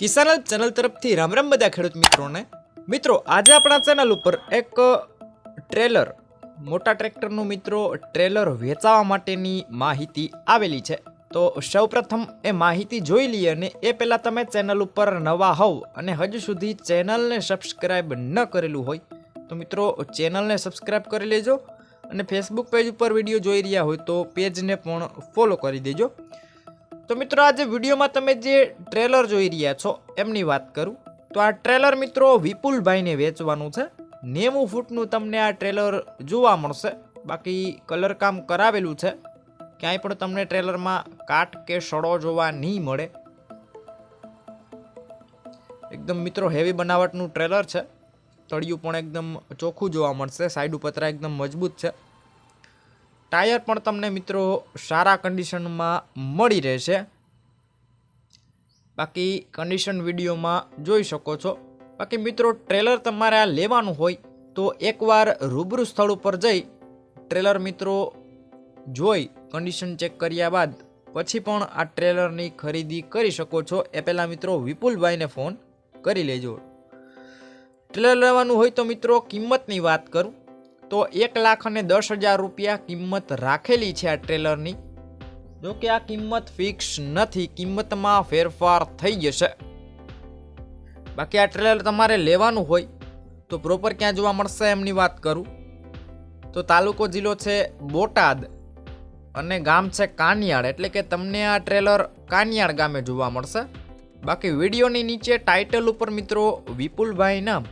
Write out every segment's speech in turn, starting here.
કિસાન channel તરફથી રામ રામ બધા ખેડૂત મિત્રોને. મિત્રો, આજે આપણા ચેનલ ઉપર એક ટ્રેલર, મોટા ટ્રેક્ટરનું મિત્રો ટ્રેલર વેચાવા માટેની માહિતી આવેલી છે. તો સૌપ્રથમ એ માહિતી જોઈ લઈએ અને એ પહેલાં તમે ચેનલ ઉપર નવા હોવ અને હજુ સુધી ચેનલને સબસ્ક્રાઈબ ન કરેલું હોય, તો મિત્રો ચેનલને સબસ્ક્રાઈબ કરી લેજો અને ફેસબુક પેજ ઉપર વીડિયો જોઈ રહ્યા હોય તો પેજને પણ ફોલો કરી દેજો. તો મિત્રો આજે વિડીયોમાં તમે જે ટ્રેલર જોઈ રહ્યા છો એમની વાત કરું. તો આ ટ્રેલર મિત્રો વિપુલભાઈને વેચવાનું છે. નેવું ફૂટનું તમને આ ટ્રેલર જોવા મળશે. બાકી કલર કામ કરાવેલું છે. ક્યાંય પણ તમને ટ્રેલરમાં કાટ કે સડો જોવા નહીં મળે. એકદમ મિત્રો હેવી બનાવટનું ટ્રેલર છે. તળિયું પણ એકદમ ચોખ્ખું જોવા મળશે. સાઈડ ઉપતરા એકદમ મજબૂત છે. ટાયર પણ તમને મિત્રો સારા કન્ડિશનમાં મળી રહેશે. બાકી કન્ડિશન વિડીયોમાં જોઈ શકો છો. બાકી મિત્રો ટ્રેલર તમારે આ લેવાનું હોય તો એકવાર રૂબરૂ સ્થળ ઉપર જઈ ટ્રેલર મિત્રો જોઈ કન્ડિશન ચેક કર્યા બાદ પછી પણ આ ટ્રેલરની ખરીદી કરી શકો છો. એ પહેલાં મિત્રો વિપુલભાઈને ફોન કરી લેજો. ટ્રેલર લેવાનું હોય તો મિત્રો કિંમતની વાત કરું. તો એક લાખ અને દસ હજાર રૂપિયા કિંમત રાખેલી છે આ ટ્રેલરની. જો કે આ કિંમત ફિક્સ નથી, કિંમતમાં ફેરફાર થઈ જશે. બાકી આ ટ્રેલર તમારે લેવાનું હોય, તો પ્રોપર ક્યાં જોવા મળશે એમની વાત કરું. તો તાલુકો જિલ્લો છે બોટાદ અને ગામ છે કાનિયાળ, એટલે કે તમને આ ટ્રેલર કાનિયાળ ગામે જોવા મળશે. બાકી વિડીયોની નીચે ટાઇટલ ઉપર મિત્રો વિપુલભાઈ નામ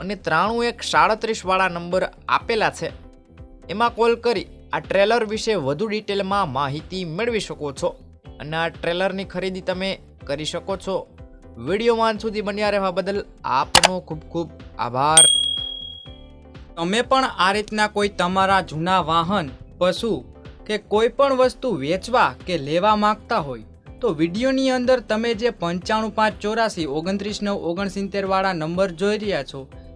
અને ત્રાણું એક સાડત્રીસવાળા નંબર આપેલા છે. એમાં કોલ કરી આ ટ્રેલર વિશે વધુ ડિટેલમાં માહિતી મેળવી શકો છો અને આ ટ્રેલરની ખરીદી તમે કરી શકો છો. વિડીયોમાં સુધી બન્યા રહેવા બદલ આપનો ખૂબ ખૂબ આભાર. તમે પણ આ રીતના કોઈ તમારા જૂના વાહન, પશુ કે કોઈ પણ વસ્તુ વેચવા કે લેવા માંગતા હોય, તો વિડીયોની અંદર તમે જે પંચાણું પાંચ ચોરાસી, ઓગણત્રીસ નવ ઓગણસિત્તેરવાળા નંબર જોઈ રહ્યા છો